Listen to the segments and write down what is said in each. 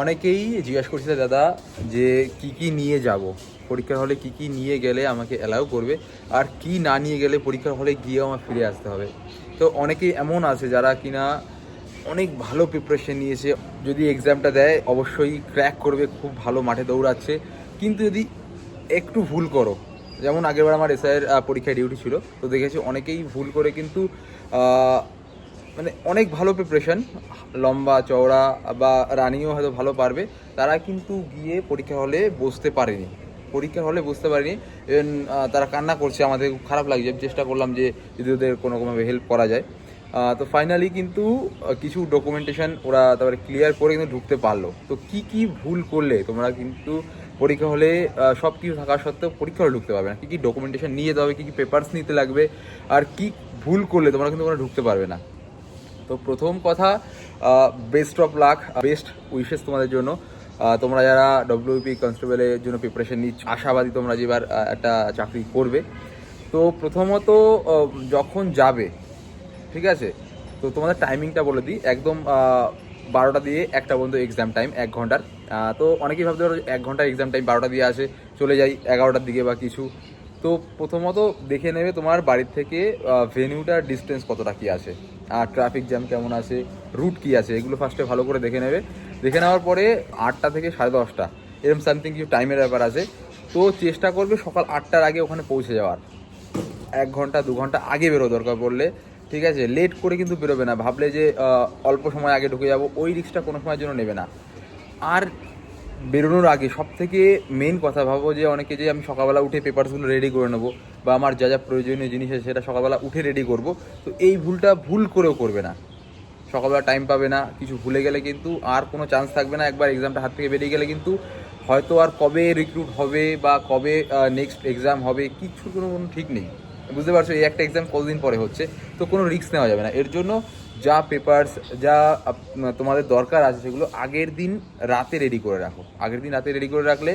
অনেকেই জিজ্ঞাসা করছিল দাদা, যে কি কি নিয়ে যাব? পরীক্ষার হলে কি কি নিয়ে গেলে আমাকে অ্যালাউ করবে? আর কি না নিয়ে গেলে পরীক্ষার হলে গিয়ে আমার ফিরে আসতে হবে? তো অনেকেই এমন আছে যারা কিনা অনেক ভালো প্রিপারেশন নিয়েছে। যদি এক্সামটা দেয়, অবশ্যই ক্র্যাক করবে, খুব ভালো মাঠে দৌড়াচ্ছে। কিন্তু যদি একটু ভুল করো, যেমন আগেরবার আমার এসআইয়ের পরীক্ষায় ডিউটি ছিল, তো দেখেছি অনেকেই ভুল করে কিন্তু মানে অনেক ভালো প্রিপারেশন লম্বা, চওড়া, বা রানিংও হয়তো ভালো পারবে। তারা কিন্তু গিয়ে পরীক্ষা হলে বসতে পারেনি। পরীক্ষার হলে বুঝতে পারিনি। তারা কান্না করছে, আমাদের খুব খারাপ লাগছে। চেষ্টা করলাম যে যদি ওদের কোনো কোনোভাবে হেল্প করা যায়। তো ফাইনালি কিন্তু কিছু ডকুমেন্টেশন ওরা তারপরে ক্লিয়ার করে কিন্তু ঢুকতে পারল। তো কি কি ভুল করলে তোমরা কিন্তু পরীক্ষা হলে সব কিছু থাকা সত্ত্বেও পরীক্ষা হলে ঢুকতে পারবে না। কী কী ডকুমেন্টেশন নিয়ে যেতে হবে, কী কী পেপার্স নিতে লাগবে, আর কি ভুল করলে তোমরা কিন্তু তোমরা ঢুকতে পারবে না। তো প্রথম কথা best of luck best wishes তোমাদের জন্য। তোমরা যারা ডব্লিউপি কনস্টেবলের জন্য প্রিপারেশন নিচ্ছ, আশাবাদী তোমরা যে এবার একটা চাকরি করবে। তো প্রথমত যখন যাবে, ঠিক আছে? তো তোমাদের টাইমিংটা বলে দিই। একদম বারোটা দিয়ে একটা পর্যন্ত এক্সাম টাইম এক ঘণ্টার। তো অনেকেই ভাবতে পারো এক ঘণ্টার এক্সাম টাইম বারোটা দিয়ে আসে, চলে যাই এগারোটার দিকে বা কিছু। তো প্রথমত দেখে নেবে তোমার বাড়ির থেকে ভেনিউটার ডিস্টেন্স কতটা কি আছে, আর ট্রাফিক জ্যাম কেমন আছে রুট কি আছে, এগুলো ফার্স্টে ভালো করে দেখে নেবে। দেখে নেওয়ার পরে আটটা থেকে সাড়ে দশটা এরকম সামথিং কিছু টাইমের ব্যাপার আছে। তো চেষ্টা করবে সকাল আটটার আগে ওখানে পৌঁছে যাওয়ার। এক ঘণ্টা, দু ঘণ্টা আগে বেরো দরকার পড়লে, ঠিক আছে? লেট করে কিন্তু বেরোবে না, ভাবলে যে অল্প সময় আগে ঢুকে যাব, ওই রিক্সটা কোনো সময়ের জন্য নেবে না। আর বেরোনোর আগে সব থেকে মেন কথা ভাবো যে অনেকে যে আমি সকালবেলা উঠে পেপারসগুলো রেডি করে নেব বা আমার যা যা প্রয়োজনীয় জিনিস আছে সেটা সকালবেলা উঠে রেডি করব, তো এই ভুলটা ভুল করেও করবে না। সকালবেলা টাইম পাবে না, কিছু ভুলে গেলে কিন্তু আর কোনো চান্স থাকবে না, একবার এক্সামটা হাত থেকে বেরিয়ে গেলে কিন্তু হয়তো আর কবে রিক্রুট হবে বা কবে নেক্সট এক্সাম হবে কোনো কোনো ঠিক নেই। বুঝতে পারছ? এই একটা এক্সাম কতদিন পরে হচ্ছে? তো কোনো রিস্ক নেওয়া যাবে না। এর জন্য যা পেপারস যা তোমাদের দরকার আছে সেগুলো আগের দিন রাতে রেডি করে রাখো। আগের দিন রাতে রেডি করে রাখলে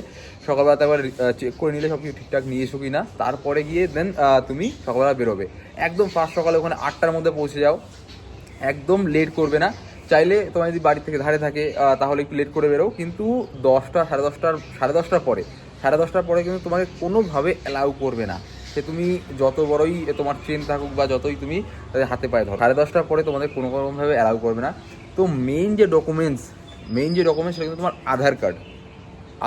সকালবেলা একবার চেক করে নিলে সব কিছু ঠিকঠাক নিয়ে এসো কি না তারপরে গিয়ে দেন তুমি সকালবেলা বেরোবে। একদম ফার্স্ট সকালে ওখানে আটটার মধ্যে পৌঁছে যাও। একদম লেট করবে না। চাইলে তোমার যদি বাড়ি থেকে ধারে থাকে তাহলে একটু লেট করে বেরো কিন্তু দশটা, সাড়ে দশটার সাড়ে দশটার পরে, সাড়ে দশটার পরে কিন্তু তোমাকে কোনোভাবে অ্যালাউ করবে না। সে তুমি যত বড়ই তোমার ট্রেন থাকুক বা যতই তুমি তাদের হাতে পায়ে ধরো। সাড়ে দশটার পরে তোমাদের কোনো রকমভাবে অ্যালাউ করবে না। তো মেইন যে ডকুমেন্টস মেইন যে ডকুমেন্টস সেটা কিন্তু তোমার আধার কার্ড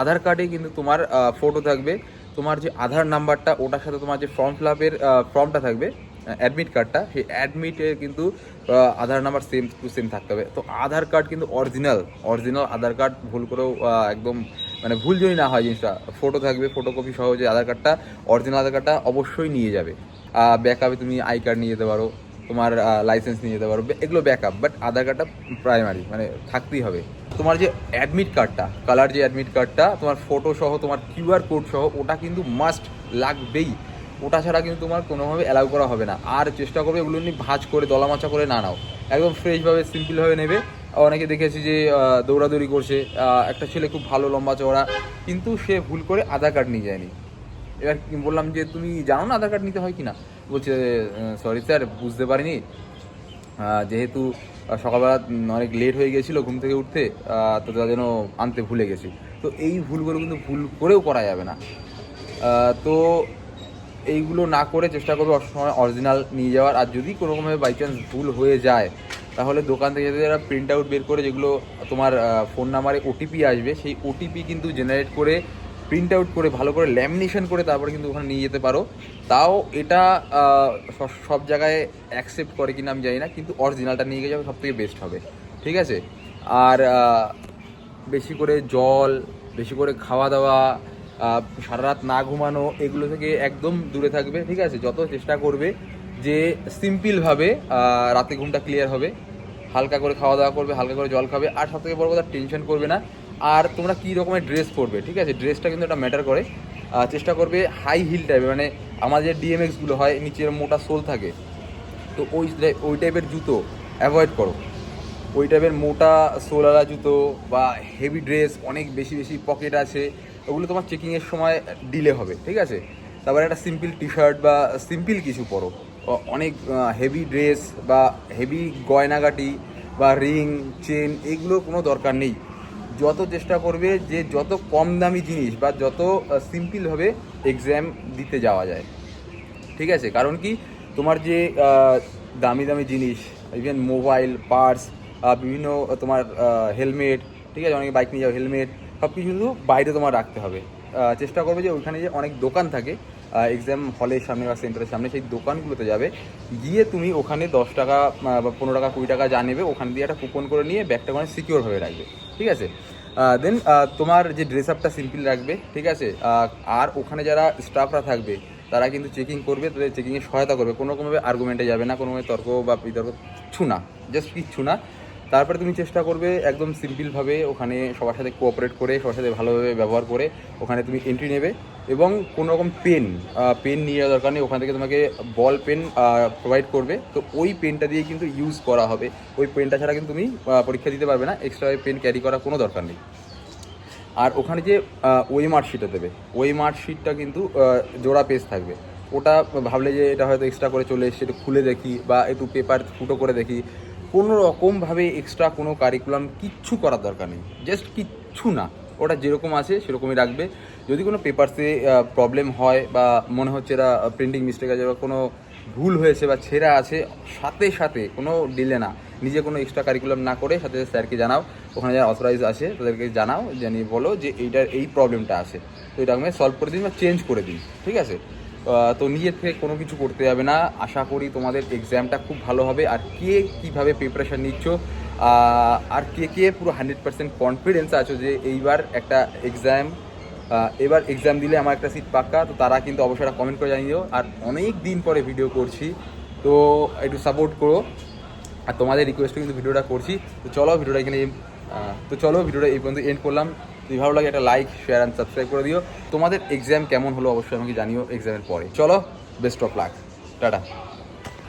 আধার কার্ডে কিন্তু তোমার ফটো থাকবে। তোমার যে আধার নাম্বারটা ওটার সাথে তোমার যে ফর্ম ফিল আপের ফর্মটা থাকবে অ্যাডমিট কার্ডটা সেই অ্যাডমিটে কিন্তু Aadhaar number same to same থাকতে হবে। তো আধার কার্ড কিন্তু অরিজিনাল অরিজিনাল আধার কার্ড ভুল করেও একদম মানে ভুল যদি না হয় জিনিসটা ফটো থাকবে ফটোকপি সহ যে আধার কার্ডটা অরিজিনাল আধার কার্ডটা অবশ্যই নিয়ে যাবে। ব্যাকআপে তুমি আই কার্ড নিয়ে যেতে পারো, তোমার লাইসেন্স নিয়ে যেতে পারো এগুলো ব্যাকআপ বাট আধার কার্ডটা প্রাইমারি মানে থাকতেই হবে। তোমার যে অ্যাডমিট কার্ডটা কালার যে অ্যাডমিট কার্ডটা তোমার ফটো সহ, তোমার কিউআর কোড সহ, ওটা কিন্তু মাস্ট লাগবেই। ওটা ছাড়া কিন্তু তোমার কোনোভাবে অ্যালাউ করা হবে না। আর চেষ্টা করবে ওগুলো নিয়ে ভাঁজ করে দলামাচা করে না নাও। একদম ফ্রেশভাবে সিম্পলভাবে নেবে। অনেকে দেখেছি যে দৌড়াদৌড়ি করছে একটা ছেলে খুব ভালো লম্বা চওড়া, কিন্তু সে ভুল করে আধার কার্ড নিয়ে যায়নি। এবার বললাম যে, তুমি জানো না আধার কার্ড নিতে হয় কি না বলছে সরি স্যার, বুঝতে পারিনি। যেহেতু সকালবেলা অনেক লেট হয়ে গেছিল ঘুম থেকে উঠতে তো তার জন্য আনতে ভুলে গেছি। তো এই ভুলগুলো কিন্তু ভুল করেও করা যাবে না। তো এইগুলো না করে চেষ্টা করবে সময় অরিজিনাল নিয়ে যাওয়ার। আর যদি কোনো রকমভাবে বাই চান্স ভুল হয়ে যায় তাহলে দোকান থেকে যদি যারা প্রিন্ট আউট বের করে, যেগুলো তোমার ফোন নাম্বারে ওটিপি আসবে, সেই ওটিপি কিন্তু জেনারেট করে প্রিন্ট আউট করে, ভালো করে ল্যামিনেশন করে তারপরে কিন্তু ওখানে নিয়ে যেতে পারো। তাও এটা সব- জায়গায় অ্যাকসেপ্ট করে কিনা আমি জানি না, কিন্তু অরিজিনালটা নিয়ে গেলে সব থেকে বেস্ট হবে। ঠিক আছে? আর বেশি করে জল, বেশি করে খাওয়া দাওয়া সারা রাত না ঘুমানো, এগুলো থেকে একদম দূরে থাকবে, ঠিক আছে? যত চেষ্টা করবে যে সিম্পলভাবে রাতে ঘুমটা ক্লিয়ার হবে। হালকা করে খাওয়া দাওয়া করবে, হালকা করে জল খাবে, আর সব থেকে বড় কথা টেনশন করবে না। আর তোমরা কী রকমের ড্রেস পরবে, ঠিক আছে? ড্রেসটা কিন্তু এটা ম্যাটার করে। চেষ্টা করবে হাই হিল টাইপের মানে আমাদের যে ডিএমএক্সগুলো হয় নিচের মোটা সোল থাকে, তো ওই ওই টাইপের জুতো অ্যাভয়েড করো। ওই টাইপের মোটা সোলালা জুতো বা হেভি ড্রেস অনেক বেশি বেশি পকেট আছে, ওগুলো তোমার চেকিংয়ের সময় ডিলে হবে, ঠিক আছে? তারপরে একটা সিম্পল টি শার্ট বা সিম্পল কিছু পরো। অনেক হেভি ড্রেস বা হেভি গয়নাগাটি বা রিং চেন এগুলোর কোনো দরকার নেই। যত চেষ্টা করবে যে যত কম দামি জিনিস বা যত সিম্পলভাবে এক্সাম দিতে যাওয়া যায়। ঠিক আছে? কারণ কি? তোমার যে দামি দামি জিনিস ইভেন মোবাইল পার্স বিভিন্ন তোমার হেলমেট ঠিক আছে? অনেকে বাইক নিয়ে যাও হেলমেট সব কিছু কিন্তু বাইরে তোমার রাখতে হবে। চেষ্টা করবে যে ওইখানে যে অনেক দোকান থাকে এক্সাম হলের সামনে বা সেন্টারের সামনে সেই দোকানগুলোতে যাবে। গিয়ে তুমি ওখানে দশ টাকা বা পনেরো টাকা, কুড়ি টাকা যা নেবে, ওখান দিয়ে একটা কুপন করে নিয়ে ব্যাগটা ওখানে সিকিওরভাবে রাখবে। ঠিক আছে? দেন তোমার যে ড্রেস আপটা সিম্পল রাখবে, ঠিক আছে? আর ওখানে যারা স্টাফরা থাকবে, তারা কিন্তু চেকিং করবে, তাদের চেকিংয়ে সহায়তা করবে। কোনো রকমভাবে আর্গুমেন্টে যাবে না কোনোভাবে তর্ক বা বিতর্ক কিচ্ছু না জাস্ট কিচ্ছু না। তারপরে তুমি চেষ্টা করবে একদম সিম্পলভাবে ওখানে সবার সাথে কোঅপারেট করে, সবার সাথে ভালোভাবে ব্যবহার করে ওখানে তুমি এন্ট্রি নেবে এবং কোনো রকম পেন পেন নিয়ে যাওয়ার দরকার নেই। ওখান থেকে তোমাকে বল পেন প্রোভাইড করবে। তো ওই পেনটা দিয়ে কিন্তু ইউজ করা হবে। ওই পেনটা ছাড়া কিন্তু তুমি পরীক্ষা দিতে পারবে না। এক্সট্রা পেন ক্যারি করার কোনো দরকার নেই। আর ওখানে যে ওই মার্কশিটটা দেবে ওই মার্কশিটটা কিন্তু জোড়া পেজ থাকবে। ওটা ভাবলে যে এটা হয়তো এক্সট্রা করে চলে এসছে, একটু খুলে দেখি বা একটু পেপার ফুটো করে দেখি। কোনো রকমভাবে এক্সট্রা কোনো কারিকুলাম কিচ্ছু করার দরকার নেই। জাস্ট কিচ্ছু না। ওটা যেরকম আছে, সেরকমই রাখবে। যদি কোনো পেপারসে প্রবলেম হয় বা মনে হচ্ছে এরা প্রিন্টিং মিস্টেক আছে বা কোনো ভুল হয়েছে বা ছেঁড়া আছে, সাথে সাথে কোনো ডিলে না। নিজে কোনো এক্সট্রা কারিকুলাম না করে সাথে সাথে স্যারকে জানাও। ওখানে যারা অথরাইজ আছে, তাদেরকে জানাও, জানিয়ে বলো যে এইটার, এই প্রবলেমটা আছে। তো এটা আমি সলভ করে দিন বা চেঞ্জ করে দিন। ঠিক আছে? তো নিজের থেকে কোনো কিছু করতে যাবে না। আশা করি তোমাদের এক্সামটা খুব ভালো হবে। আর কে কীভাবে প্রিপারেশান নিচ্ছ আর কে কে পুরো হান্ড্রেড পার্সেন্ট কনফিডেন্স আছো যে এইবার একটা এক্সাম এবার এক্সাম দিলে আমার একটা সিট পাক্কা, তো তারা কিন্তু অবশ্যই কমেন্ট করে জানিয়ে আর অনেক দিন পরে ভিডিও করছি, তো একটু সাপোর্ট করো। আর তোমাদের রিকোয়েস্টে কিন্তু ভিডিওটা করছি। তো চলো ভিডিওটা এখানে তো চলো ভিডিওটা এই পর্যন্ত এন্ড করলাম। যদি ভালো লাগে একটা লাইক শেয়ার অ্যান্ড সাবস্ক্রাইব করে দিও। তোমাদের এক্সাম কেমন হলো অবশ্যই আমাকে জানিও এক্সামের পরে। চলো বেস্ট অফ লাক টাটা।